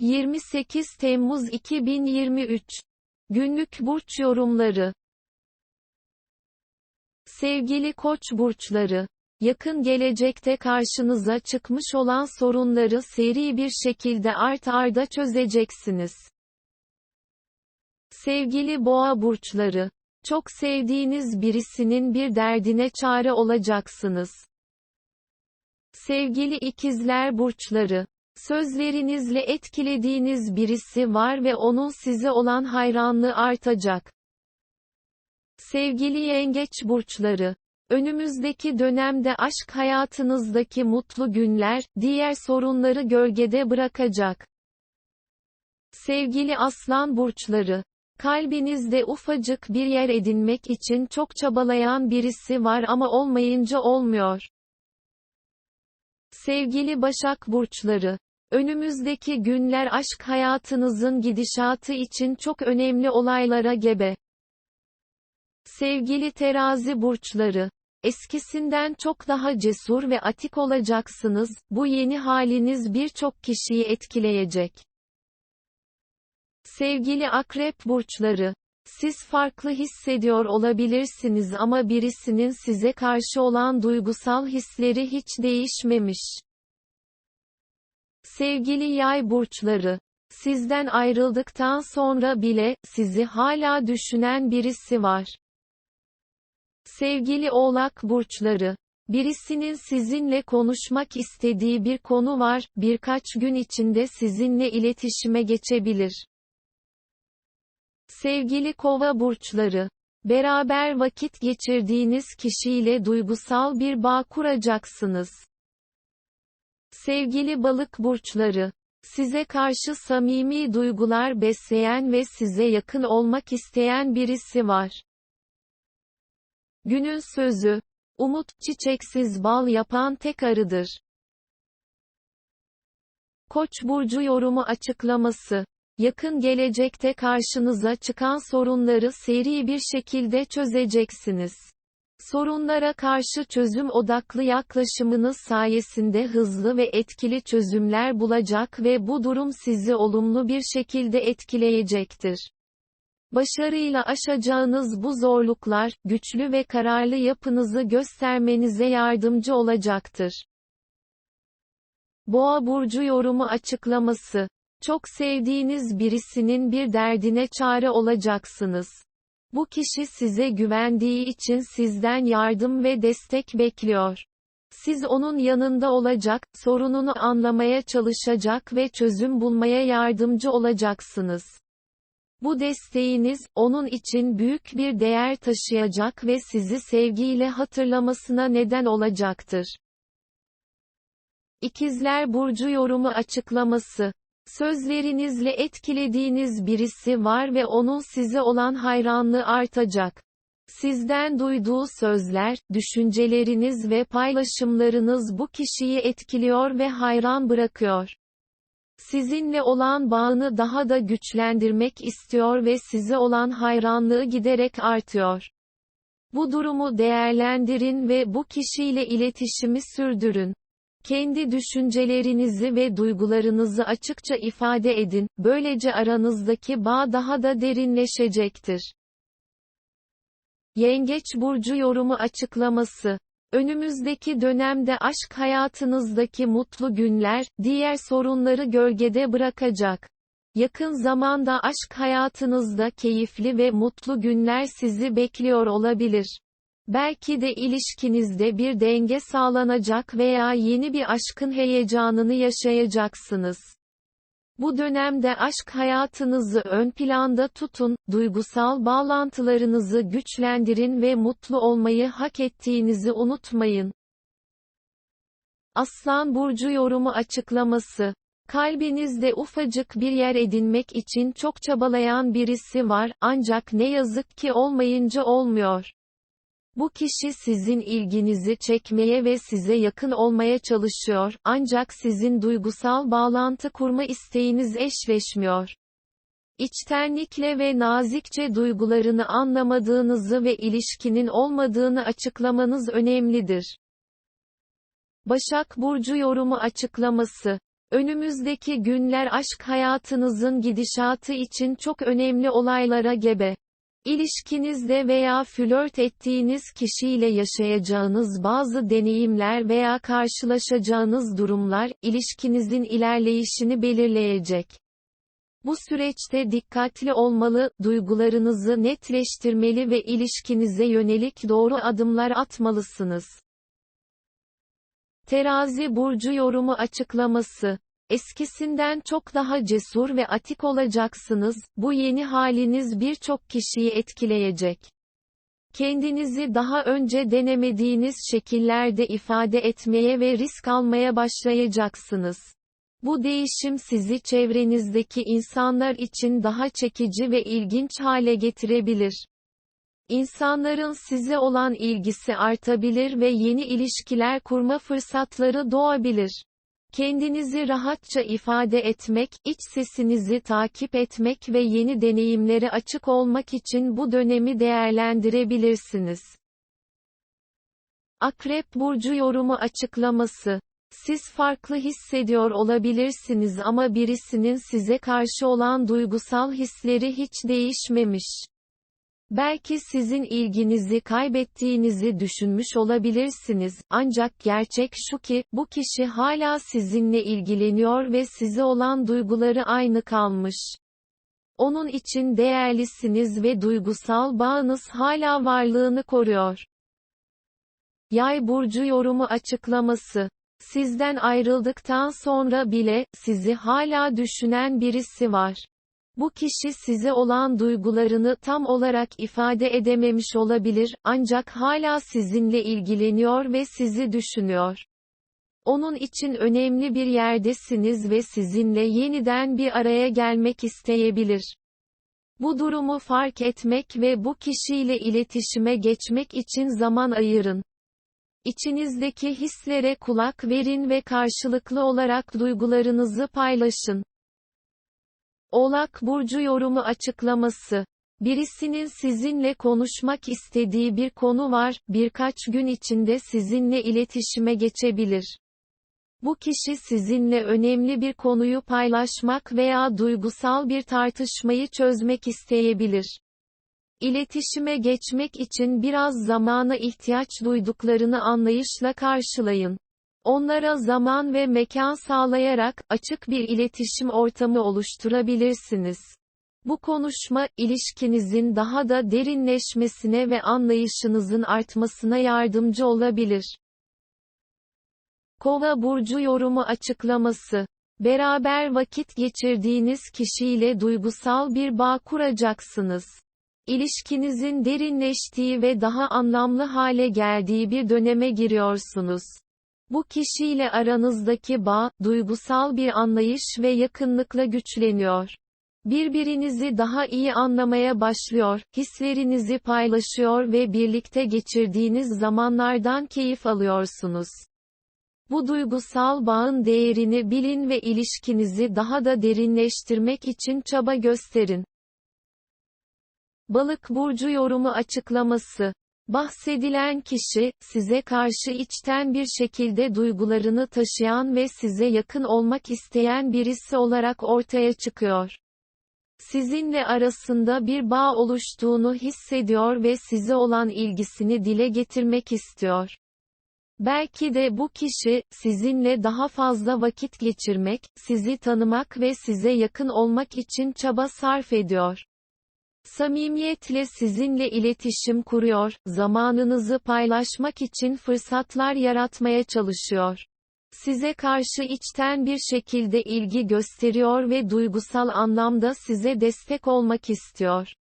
28 Temmuz 2023 Günlük burç yorumları Sevgili Koç burçları, yakın gelecekte karşınıza çıkmış olan sorunları seri bir şekilde art arda çözeceksiniz. Sevgili Boğa burçları, çok sevdiğiniz birisinin bir derdine çare olacaksınız. Sevgili ikizler burçları, Sözlerinizle etkilediğiniz birisi var ve onun size olan hayranlığı artacak. Sevgili yengeç burçları, önümüzdeki dönemde aşk hayatınızdaki mutlu günler, diğer sorunları gölgede bırakacak. Sevgili aslan burçları, kalbinizde ufacık bir yer edinmek için çok çabalayan birisi var ama olmayınca olmuyor. Sevgili Başak burçları, Önümüzdeki günler aşk hayatınızın gidişatı için çok önemli olaylara gebe. Sevgili terazi burçları, eskisinden çok daha cesur ve atik olacaksınız, bu yeni haliniz birçok kişiyi etkileyecek. Sevgili akrep burçları, siz farklı hissediyor olabilirsiniz ama birisinin size karşı olan duygusal hisleri hiç değişmemiş. Sevgili yay burçları, sizden ayrıldıktan sonra bile, sizi hala düşünen birisi var. Sevgili oğlak burçları, birisinin sizinle konuşmak istediği bir konu var, birkaç gün içinde sizinle iletişime geçebilir. Sevgili kova burçları, beraber vakit geçirdiğiniz kişiyle duygusal bir bağ kuracaksınız. Sevgili balık burçları, size karşı samimi duygular besleyen ve size yakın olmak isteyen birisi var. Günün sözü, umut, çiçeksiz bal yapan tek arıdır. Koç burcu yorumu açıklaması. Yakın gelecekte karşınıza çıkan sorunları seri bir şekilde çözeceksiniz. Sorunlara karşı çözüm odaklı yaklaşımınız sayesinde hızlı ve etkili çözümler bulacak ve bu durum sizi olumlu bir şekilde etkileyecektir. Başarıyla aşacağınız bu zorluklar, güçlü ve kararlı yapınızı göstermenize yardımcı olacaktır. Boğa burcu yorumu açıklaması. Çok sevdiğiniz birisinin bir derdine çare olacaksınız. Bu kişi size güvendiği için sizden yardım ve destek bekliyor. Siz onun yanında olacak, sorununu anlamaya çalışacak ve çözüm bulmaya yardımcı olacaksınız. Bu desteğiniz, onun için büyük bir değer taşıyacak ve sizi sevgiyle hatırlamasına neden olacaktır. İkizler Burcu yorumu açıklaması Sözlerinizle etkilediğiniz birisi var ve onun size olan hayranlığı artacak. Sizden duyduğu sözler, düşünceleriniz ve paylaşımlarınız bu kişiyi etkiliyor ve hayran bırakıyor. Sizinle olan bağını daha da güçlendirmek istiyor ve size olan hayranlığı giderek artıyor. Bu durumu değerlendirin ve bu kişiyle iletişimi sürdürün. Kendi düşüncelerinizi ve duygularınızı açıkça ifade edin, böylece aranızdaki bağ daha da derinleşecektir. Yengeç Burcu yorumu açıklaması Önümüzdeki dönemde aşk hayatınızdaki mutlu günler, diğer sorunları gölgede bırakacak. Yakın zamanda aşk hayatınızda keyifli ve mutlu günler sizi bekliyor olabilir. Belki de ilişkinizde bir denge sağlanacak veya yeni bir aşkın heyecanını yaşayacaksınız. Bu dönemde aşk hayatınızı ön planda tutun, duygusal bağlantılarınızı güçlendirin ve mutlu olmayı hak ettiğinizi unutmayın. Aslan Burcu yorumu açıklaması. Kalbinizde ufacık bir yer edinmek için çok çabalayan birisi var, ancak ne yazık ki olmayınca olmuyor. Bu kişi sizin ilginizi çekmeye ve size yakın olmaya çalışıyor, ancak sizin duygusal bağlantı kurma isteğiniz eşleşmiyor. İçtenlikle ve nazikçe duygularını anlamadığınızı ve ilişkinin olmadığını açıklamanız önemlidir. Başak Burcu yorumu açıklaması Önümüzdeki günler aşk hayatınızın gidişatı için çok önemli olaylara gebe. İlişkinizde veya flört ettiğiniz kişiyle yaşayacağınız bazı deneyimler veya karşılaşacağınız durumlar, ilişkinizin ilerleyişini belirleyecek. Bu süreçte dikkatli olmalı, duygularınızı netleştirmeli ve ilişkinize yönelik doğru adımlar atmalısınız. Terazi burcu yorumu açıklaması Eskisinden çok daha cesur ve atik olacaksınız, bu yeni haliniz birçok kişiyi etkileyecek. Kendinizi daha önce denemediğiniz şekillerde ifade etmeye ve risk almaya başlayacaksınız. Bu değişim sizi çevrenizdeki insanlar için daha çekici ve ilginç hale getirebilir. İnsanların size olan ilgisi artabilir ve yeni ilişkiler kurma fırsatları doğabilir. Kendinizi rahatça ifade etmek, iç sesinizi takip etmek ve yeni deneyimlere açık olmak için bu dönemi değerlendirebilirsiniz. Akrep Burcu yorumu açıklaması siz farklı hissediyor olabilirsiniz ama birisinin size karşı olan duygusal hisleri hiç değişmemiş. Belki sizin ilginizi kaybettiğinizi düşünmüş olabilirsiniz, ancak gerçek şu ki, bu kişi hala sizinle ilgileniyor ve size olan duyguları aynı kalmış. Onun için değerlisiniz ve duygusal bağınız hala varlığını koruyor. Yay burcu yorumu açıklaması Sizden ayrıldıktan sonra bile, sizi hala düşünen birisi var. Bu kişi size olan duygularını tam olarak ifade edememiş olabilir, ancak hala sizinle ilgileniyor ve sizi düşünüyor. Onun için önemli bir yerdesiniz ve sizinle yeniden bir araya gelmek isteyebilir. Bu durumu fark etmek ve bu kişiyle iletişime geçmek için zaman ayırın. İçinizdeki hislere kulak verin ve karşılıklı olarak duygularınızı paylaşın. Oğlak Burcu yorumu açıklaması. Birisinin sizinle konuşmak istediği bir konu var, birkaç gün içinde sizinle iletişime geçebilir. Bu kişi sizinle önemli bir konuyu paylaşmak veya duygusal bir tartışmayı çözmek isteyebilir. İletişime geçmek için biraz zamana ihtiyaç duyduklarını anlayışla karşılayın. Onlara zaman ve mekan sağlayarak, açık bir iletişim ortamı oluşturabilirsiniz. Bu konuşma, ilişkinizin daha da derinleşmesine ve anlayışınızın artmasına yardımcı olabilir. Kova burcu yorumu açıklaması. Beraber vakit geçirdiğiniz kişiyle duygusal bir bağ kuracaksınız. İlişkinizin derinleştiği ve daha anlamlı hale geldiği bir döneme giriyorsunuz. Bu kişiyle aranızdaki bağ, duygusal bir anlayış ve yakınlıkla güçleniyor. Birbirinizi daha iyi anlamaya başlıyor, hislerinizi paylaşıyor ve birlikte geçirdiğiniz zamanlardan keyif alıyorsunuz. Bu duygusal bağın değerini bilin ve ilişkinizi daha da derinleştirmek için çaba gösterin. Balık burcu yorumu açıklaması Bahsedilen kişi, size karşı içten bir şekilde duygularını taşıyan ve size yakın olmak isteyen birisi olarak ortaya çıkıyor. Sizinle arasında bir bağ oluştuğunu hissediyor ve size olan ilgisini dile getirmek istiyor. Belki de bu kişi, sizinle daha fazla vakit geçirmek, sizi tanımak ve size yakın olmak için çaba sarf ediyor. Samimiyetle sizinle iletişim kuruyor, zamanınızı paylaşmak için fırsatlar yaratmaya çalışıyor. Size karşı içten bir şekilde ilgi gösteriyor ve duygusal anlamda size destek olmak istiyor.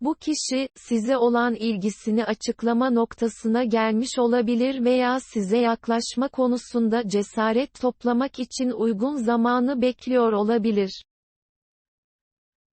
Bu kişi, size olan ilgisini açıklama noktasına gelmiş olabilir veya size yaklaşma konusunda cesaret toplamak için uygun zamanı bekliyor olabilir.